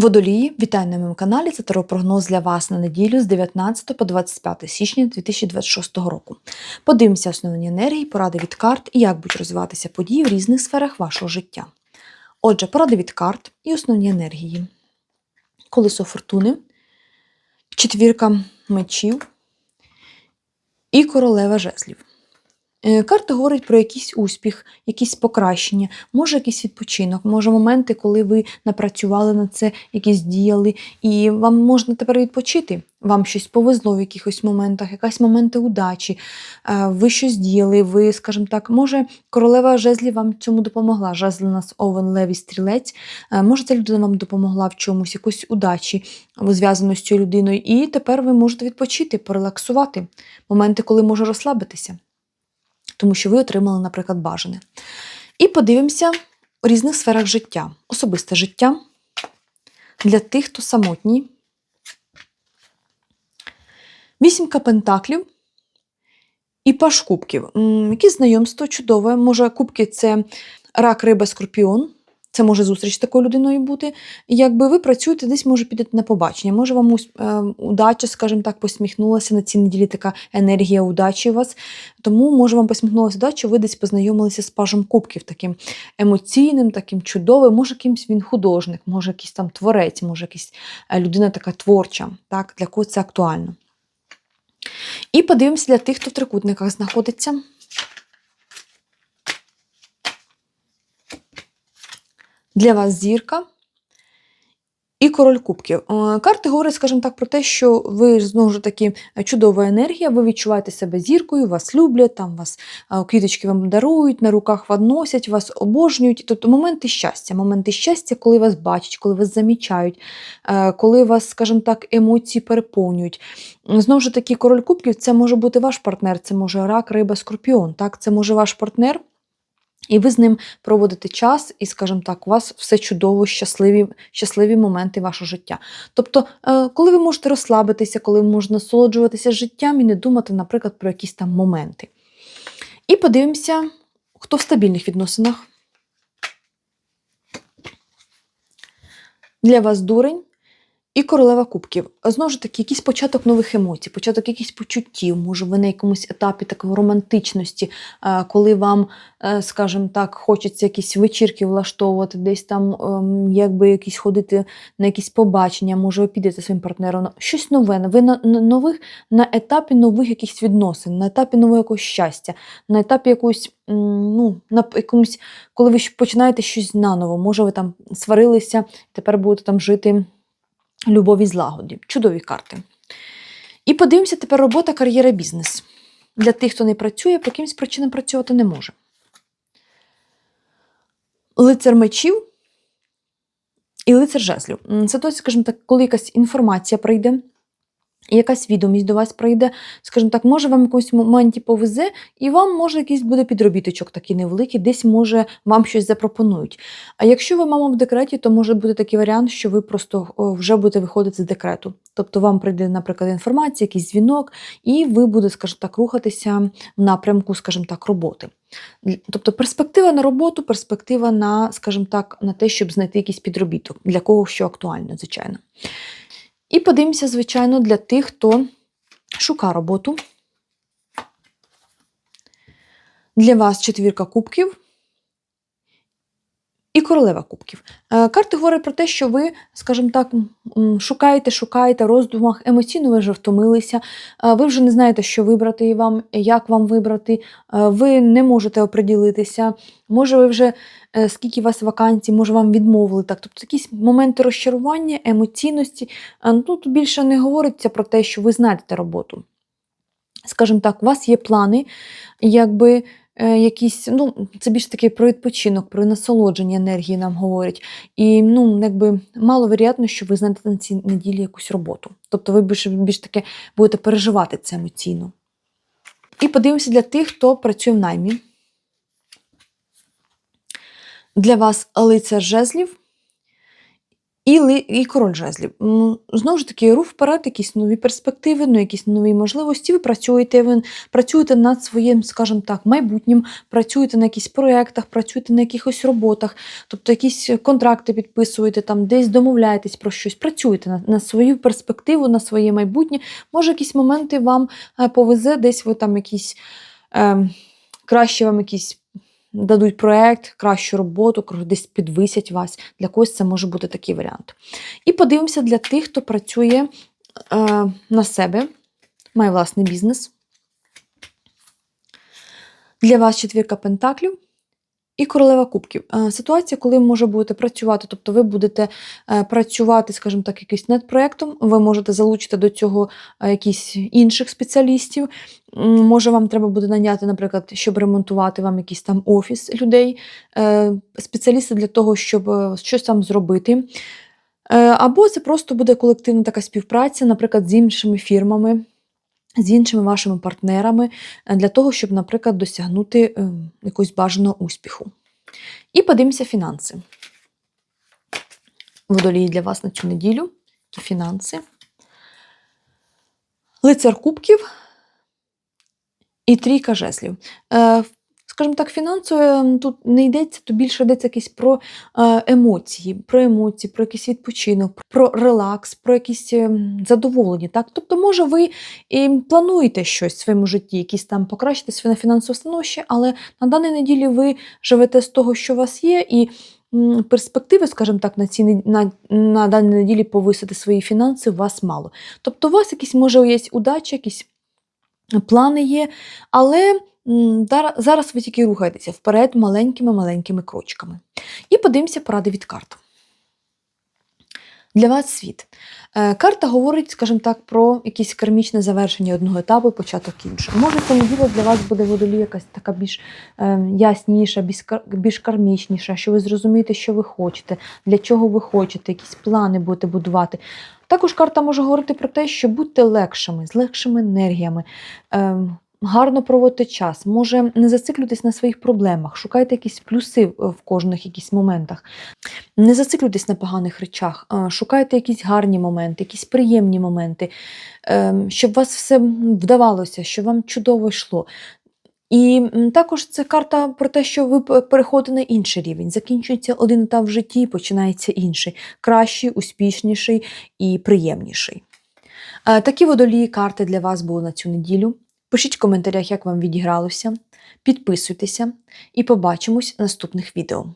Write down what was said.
Водолії, вітаю на моєму каналі. Це таропрогноз для вас на неділю з 19 по 25 січня 2026 року. Подивимося основні енергії, поради від карт і як будуть розвиватися події в різних сферах вашого життя. Отже, поради від карт і основні енергії. Колесо фортуни, четвірка мечів і королева жезлів. Е, Карта говорить про якийсь успіх, якісь покращення, може якийсь відпочинок, може моменти, коли ви напрацювали на це, якісь діяли, і вам можна тепер відпочити. Вам щось повезло в якихось моментах, якась моменти удачі, е, ви щось діяли, ви, скажімо так, може, королева жезлів вам цьому допомогла. Жезл нас овен, леві, стрілець. Е, Може, ця людина вам допомогла в чомусь, якоїсь удачі, зв'язано з цією людиною, і тепер ви можете відпочити, порелаксувати. Моменти, коли може розслабитися тому що ви отримали, наприклад, бажане. І подивимося у різних сферах життя. Особисте життя для тих, хто самотній. Вісімка пентаклів і паш кубків. Які знайомство чудове. Може, кубки це рак, риба, скорпіон. Це може зустріч з такою людиною бути. Якби ви працюєте, десь може підете на побачення. Може, вам е, удача, скажімо так, посміхнулася на цій неділі така енергія удачі у вас. Тому, може, вам посміхнулася удача, ви десь познайомилися з пажем кубків, таким емоційним, таким чудовим. Може, якимсь він художник, може, якийсь там творець, може, якась е, людина така творча. Так? Для кого це актуально. І подивимося для тих, хто в трикутниках знаходиться. Для вас зірка і король кубків. Е, Карти говорять, скажімо так, про те, що ви знову ж таки чудова енергія, ви відчуваєте себе зіркою, вас люблять, там вас е, квіточки вам дарують, на руках вас носять, вас обожнюють. Тобто моменти щастя, моменти щастя, коли вас бачать, коли вас замічають, е, коли вас, скажімо так, емоції переповнюють. Знову ж таки, король кубків це може бути ваш партнер, це може рак, риба, скорпіон. Так? Це може ваш партнер. І ви з ним проводите час, і, скажімо так, у вас все чудово, щасливі, щасливі моменти вашого життя. Тобто, е, коли ви можете розслабитися, коли ви можете насолоджуватися життям і не думати, наприклад, про якісь там моменти. І подивимося, хто в стабільних відносинах. Для вас дурень і королева кубків. Знову ж таки, якийсь початок нових емоцій, початок якихось почуттів, може, ви на якомусь етапі такої романтичності, е, коли вам, е, скажімо так, хочеться якісь вечірки влаштовувати, десь там ем, якби якісь ходити на якісь побачення, може, ви підете своїм партнером. Щось нове. Ви на, нових на етапі нових якихось відносин, на етапі нового якогось щастя, на етапі якоїсь, м, ну, на якомусь, коли ви починаєте щось наново, може, ви там сварилися, тепер будете там жити любові злагоді. Чудові карти. І подивимося тепер робота, кар'єра, бізнес. Для тих, хто не працює, по якимсь причинам працювати не може. Лицар мечів і лицар жезлів. Ситуація, скажімо так, коли якась інформація прийде, якась відомість до вас прийде, скажімо так, може вам в якомусь моменті повезе, і вам може якийсь буде підробіточок такий невеликий, десь може вам щось запропонують. А якщо ви мама в декреті, то може бути такий варіант, що ви просто вже будете виходити з декрету. Тобто вам прийде, наприклад, інформація, якийсь дзвінок, і ви будете, скажімо так, рухатися в напрямку, скажімо так, роботи. Тобто перспектива на роботу, перспектива на, скажімо так, на те, щоб знайти якийсь підробіток, для кого що актуально, звичайно. І подивимося, звичайно, для тих, хто шукає роботу. Для вас четвірка кубків і королева кубків. Е, Карти говорять про те, що ви, скажімо так, шукаєте, шукаєте роздумах, емоційно ви вже втомилися, е, ви вже не знаєте, що вибрати і вам, як вам вибрати, е, ви не можете оприділитися. Може, ви вже скільки у вас вакансій, може вам відмовили. Так, тобто якісь моменти розчарування, емоційності. Ну, тут більше не говориться про те, що ви знайдете роботу. Скажімо так, у вас є плани, якби якісь, ну, це більш таки про відпочинок, про насолодження енергії нам говорять. І ну, якби маловероятно, що ви знайдете на цій неділі якусь роботу. Тобто ви більш, більш таки будете переживати це емоційно. І подивимося для тих, хто працює в наймі. Для вас лицар жезлів І, і король жезлів. Знову ж таки, рух вперед, якісь нові перспективи, ну, якісь нові можливості. Ви працюєте, ви працюєте над своїм, скажімо так, майбутнім, працюєте на якихось проєктах, працюєте на якихось роботах, тобто якісь контракти підписуєте, там десь домовляєтесь про щось, працюєте на, на свою перспективу, на своє майбутнє. Може, якісь моменти вам е, повезе, десь ви там якісь е, краще вам якісь. Дадуть проект, кращу роботу, десь підвисять вас. Для когось це може бути такий варіант. І подивимося для тих, хто працює е, на себе, має власний бізнес. Для вас четвірка пентаклів і королева кубків. Е, Ситуація, коли ви може будете працювати, тобто ви будете е, працювати, скажімо так, якийсь над проєктом, ви можете залучити до цього е, якісь інших спеціалістів. Може, вам треба буде наняти, наприклад, щоб ремонтувати вам якийсь там офіс людей, спеціалісти для того, щоб щось там зробити. Або це просто буде колективна така співпраця, наприклад, з іншими фірмами, з іншими вашими партнерами, е, для того, щоб, наприклад, досягнути е, якогось бажаного успіху. І подивимося фінанси. Водолії для вас на цю неділю. Фінанси. Лицар кубків і трійка жезлів. Е, Скажімо так, фінансово тут не йдеться, то більше йдеться якісь про е, емоції, про емоції, про якийсь відпочинок, про релакс, про якісь ем, задоволення. Так? Тобто, може, ви і плануєте щось в своєму житті, якісь там покращити своє фінансове становище, але на даній неділі ви живете з того, що у вас є, і перспективи, скажімо так, на, ці, на, на даній неділі повисити свої фінанси у вас мало. Тобто, у вас якісь, може, є удача, якісь плани є, але зараз ви тільки рухаєтеся вперед маленькими-маленькими крочками. І подивимося поради від карт. Для вас світ. Е, Карта говорить, скажімо так, про якесь кармічне завершення одного етапу початок іншого. Може, понеділок для вас буде водолій якась така більш е, ясніша, більш, більш кармічніша, що ви зрозумієте, що ви хочете, для чого ви хочете, якісь плани будете будувати. Також карта може говорити про те, що будьте легшими, з легшими енергіями. Гарно проводити час, може не зациклюйтесь на своїх проблемах, шукайте якісь плюси в в кожних якісь моментах. Не зациклюйтесь на поганих речах, шукайте якісь гарні моменти, якісь приємні моменти, ем, щоб вас все вдавалося, щоб вам чудово йшло. І також це карта про те, що ви переходите на інший рівень. Закінчується один етап в житті, починається інший, кращий, успішніший і приємніший. Е, Такі водолії карти для вас були на цю неділю. Пишіть в коментарях, як вам відігралося. Підписуйтеся і побачимось в наступних відео.